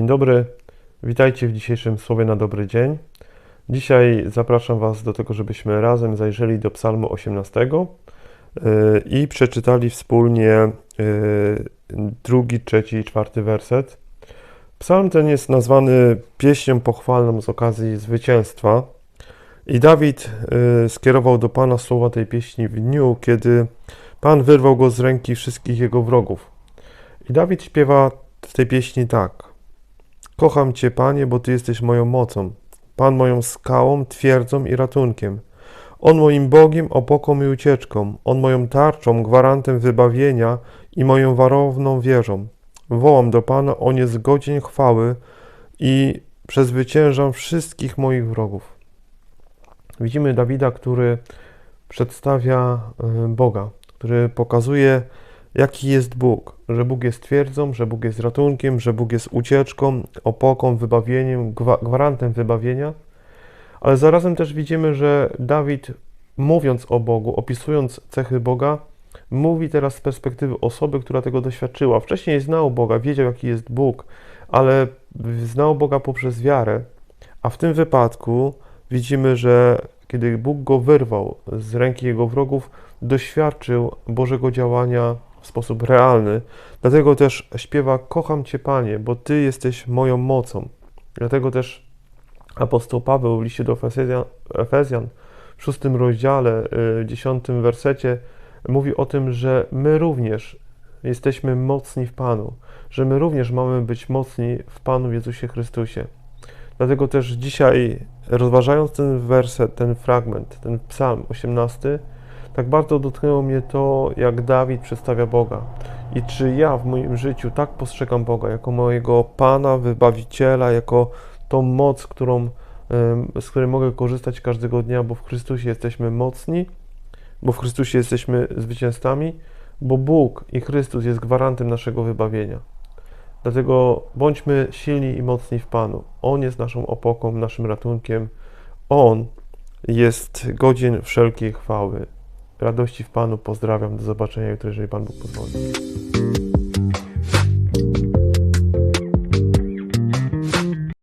dobry, witajcie w dzisiejszym Słowie na dobry dzień. Dzisiaj zapraszam Was do tego, żebyśmy razem zajrzeli do Psalmu 18 yy, i przeczytali wspólnie yy, drugi, trzeci i czwarty werset. Psalm ten jest nazwany pieśnią pochwalną z okazji zwycięstwa. I Dawid yy, skierował do Pana słowa tej pieśni w dniu, kiedy Pan wyrwał go z ręki wszystkich jego wrogów. I Dawid śpiewa w tej pieśni tak. Kocham Cię, Panie, bo Ty jesteś moją mocą. Pan moją skałą, twierdzą i ratunkiem. On moim Bogiem, opoką i ucieczką. On moją tarczą, gwarantem wybawienia i moją warowną wieżą. Wołam do Pana, On jest godzien chwały i przezwyciężam wszystkich moich wrogów. Widzimy Dawida, który przedstawia y, Boga, który pokazuje, jaki jest Bóg, że Bóg jest twierdzą, że Bóg jest ratunkiem, że Bóg jest ucieczką, opoką, wybawieniem, gwarantem wybawienia. Ale zarazem też widzimy, że Dawid, mówiąc o Bogu, opisując cechy Boga, mówi teraz z perspektywy osoby, która tego doświadczyła. Wcześniej znał Boga, wiedział, jaki jest Bóg, ale znał Boga poprzez wiarę. A w tym wypadku widzimy, że kiedy Bóg go wyrwał z ręki jego wrogów, doświadczył Bożego działania w sposób realny. Dlatego też śpiewa: Kocham Cię, Panie, bo Ty jesteś moją mocą. Dlatego też apostoł Paweł w liście do Efezjan, Efezjan w szóstym rozdziale, y, dziesiątym wersecie mówi o tym, że my również jesteśmy mocni w Panu, że my również mamy być mocni w Panu Jezusie Chrystusie. Dlatego też dzisiaj, rozważając ten werset, ten fragment, ten psalm 18, tak bardzo dotknęło mnie to, jak Dawid przedstawia Boga. I czy ja w moim życiu tak postrzegam Boga, jako mojego Pana, Wybawiciela, jako tą moc, którą, z której mogę korzystać każdego dnia, bo w Chrystusie jesteśmy mocni, bo w Chrystusie jesteśmy zwycięzcami, bo Bóg i Chrystus jest gwarantem naszego wybawienia. Dlatego bądźmy silni i mocni w Panu. On jest naszą opoką, naszym ratunkiem. On jest godzien wszelkiej chwały radości w Panu. Pozdrawiam. Do zobaczenia jutro, jeżeli Pan Bóg pozwoli.